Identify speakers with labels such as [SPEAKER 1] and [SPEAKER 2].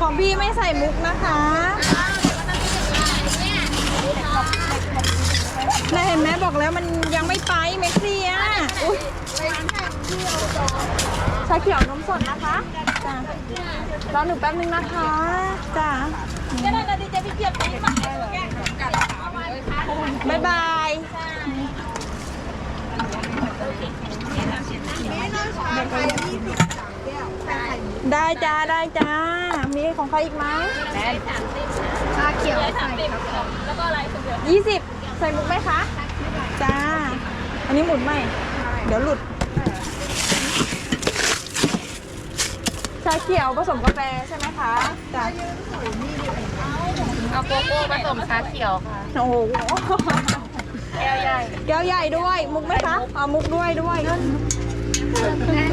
[SPEAKER 1] ของพี่ไม่ใส่มุกนะคะน่าเห็นไหมบอกแล้วมันยังไม่ไปไม่เคลียร์อุ๊ยชาเขียวนมสดนะคะจ้ารอหนูแป๊บนึงนะคะจ้าบ๊ายบาย ได้จ้าได้จ้า มีของใครอีกไหม
[SPEAKER 2] ชาเขียวใส่
[SPEAKER 1] ยี่สิบใส่มุกไหมคะจ้า อันนี้หมุนไหมเดี๋ยวหลุด ชาเขียวผสมกาแฟใช่ไหมคะจ้า
[SPEAKER 2] เอาโกโก้ผสมชาเขียวค่ะ
[SPEAKER 1] โอ้โห
[SPEAKER 2] แก้วใหญ่
[SPEAKER 1] แก้วใหญ่ด้วย มุกไหมคะเอามุกด้วยด้วย
[SPEAKER 2] ไม่